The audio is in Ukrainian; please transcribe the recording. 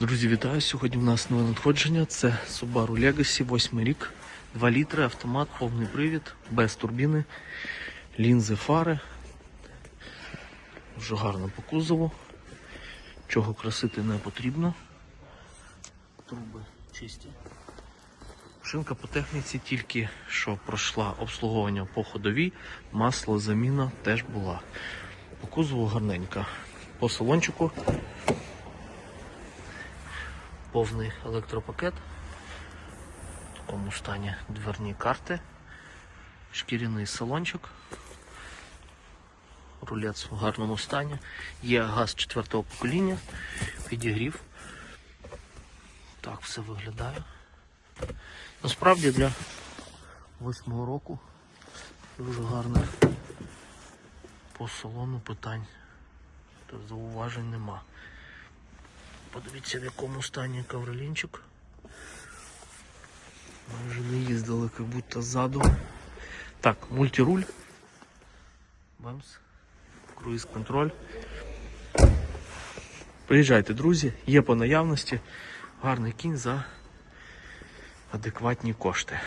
Друзі, вітаю! Сьогодні в нас нове надходження. Це Subaru Legacy, 8 рік, 2 літри, автомат, повний привід, без турбіни, лінзи фари. Дуже гарно по кузову. Чого красити не потрібно. Труби чисті. Шинка по техніці тільки що пройшла обслуговування по ходовій, масло заміна теж була. По кузову гарненька. По салончику повний електропакет. В такому стані дверні карти, шкіряний салончик, рулець в гарному стані, є газ четвертого покоління, підігрів. Так все виглядає. Насправді для восьмого року дуже гарно по салону питань та зауважень нема. Подивіться в якому стані каврелінчик. Ми вже не їздили, як будто ззаду. Так, мультируль. Бамс. Круїз контроль. Приїжджайте, друзі, є по наявності. Гарний кінь за адекватні кошти.